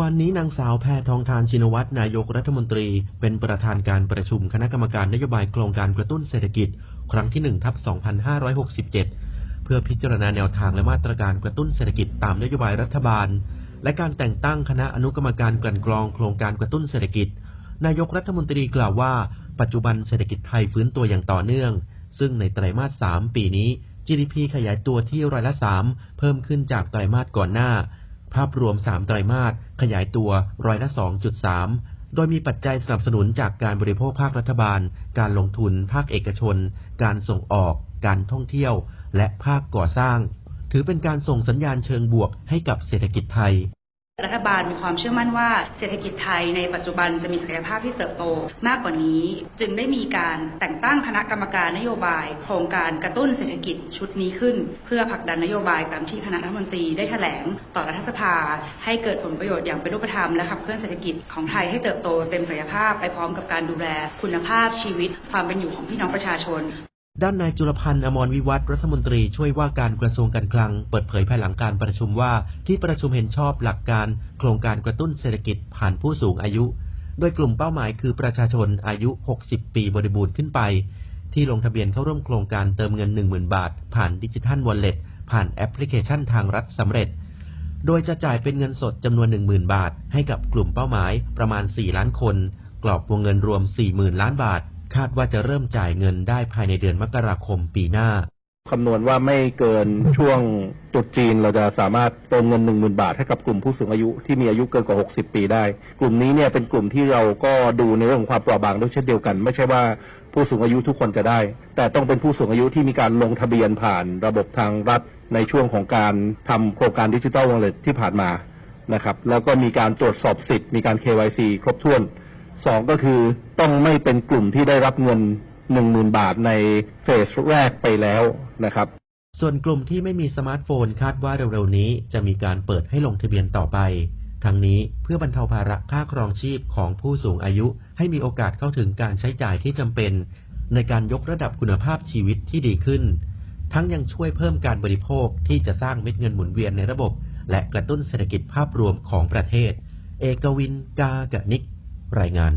วันนี้นางสาวแพทองทานชินวัตรนายกรัฐมนตรี เป็นประธานการประชุมคณะกรรมการนโยบายโครงการกระตุ้นเศรษฐกิจ ครั้งที่1ทับ2567 เพื่อพิจารณาแนวทางและมาตรการกระตุ้นเศรษฐกิจตามนโยบายรัฐบาล และการแต่งตั้งคณะอนุกรรมการกลั่นกรองโครงการกระตุ้นเศรษฐกิจ นายกรัฐมนตรีกล่าวว่า ปัจจุบันเศรษฐกิจไทยฟื้นตัวอย่างต่อเนื่อง ซึ่งในไตรมาส 3 ปีนี้ GDP ขยายตัวที่ร้อยละ 3 เพิ่มขึ้นจากไตรมาสก่อนหน้า ภาพรวม 3 ไตรมาสขยายตัวร้อยละ 2.3 โดยมีปัจจัยสนับสนุนจากการบริโภคภาครัฐบาล การลงทุน ภาคเอกชน การส่งออก การท่องเที่ยว และภาคก่อสร้าง ถือเป็นการส่งสัญญาณเชิงบวกให้กับเศรษฐกิจไทย รัฐบาลมีความเชื่อมั่นว่าเศรษฐกิจไทยในปัจจุบันจะมีศักยภาพที่เติบโตมากกว่านี้ จึงได้มีการแต่งตั้งคณะกรรมการนโยบาย โครงการกระตุ้นเศรษฐกิจชุดนี้ขึ้น เพื่อผลักดันนโยบายตามที่คณะรัฐมนตรีได้แถลงต่อรัฐสภา ให้เกิดผลประโยชน์อย่างเป็นรูปธรรมและขับเคลื่อนเศรษฐกิจของไทยให้เติบโตเต็มศักยภาพไปพร้อมกับการดูแลคุณภาพชีวิต ความเป็นอยู่ของพี่น้องประชาชน ด้านนายจุลพันธ์อมรวิวัฒน์รัฐมนตรีช่วยว่าการกระทรวงการคลัง เปิดเผยภายหลังการประชุมว่าที่ประชุมเห็นชอบหลักการโครงการกระตุ้นเศรษฐกิจผ่านผู้สูงอายุ โดยกลุ่มเป้าหมายคือประชาชนอายุ 60 ปีบริบูรณ์ขึ้นไป ที่ลงทะเบียนเข้าร่วมโครงการเติมเงิน 10,000 บาท ผ่านดิจิทัลวอลเล็ตผ่านแอปพลิเคชันทางรัฐสำเร็จ โดยจะจ่ายเป็นเงินสดจำนวน 10,000 บาท ให้กับกลุ่มเป้าหมายประมาณ 4 ล้านคน กรอบวงเงินรวม 40,000 ล้านบาท คาดว่าจะเริ่มจ่ายเงินได้ภายในเดือนมกราคมปีหน้าคำนวณว่าไม่เกินช่วงตรุษจีนเราจะสามารถเติมเงินหนึ่งหมื่นบาทให้กับกลุ่มผู้สูงอายุที่มีอายุเกินกว่า60ปีได้ กลุ่มนี้เนี่ยเป็นกลุ่มที่เราก็ดูในเรื่องของความเปราะบางด้วยเช่นเดียวกัน ไม่ใช่ว่าผู้สูงอายุทุกคนจะได้ แต่ต้องเป็นผู้สูงอายุที่มีการลงทะเบียนผ่านระบบทางรัฐในช่วงของการทำโครงการดิจิทัลวอลเล็ตที่ผ่านมานะครับแล้วก็มีการตรวจสอบสิทธิ์มีการ KYC ครบถ้วนสองก็คือ ต้องไม่เป็นกลุ่มที่ได้รับเงินหนึ่งหมื่นบาทในเฟสแรกไปแล้วนะครับส่วนกลุ่มที่ไม่มีสมาร์ทโฟนคาดว่าเร็วๆนี้จะมีการเปิดให้ลงทะเบียนต่อไป ทั้งนี้เพื่อบรรเทาภาระค่าครองชีพของผู้สูงอายุ ให้มีโอกาสเข้าถึงการใช้จ่ายที่จำเป็น ในการยกระดับคุณภาพชีวิตที่ดีขึ้น ทั้งยังช่วยเพิ่มการบริโภคที่จะสร้างเม็ดเงินหมุนเวียนในระบบ และกระตุ้นเศรษฐกิจภาพรวมของประเทศ เอกวินกากะนิก รายงาน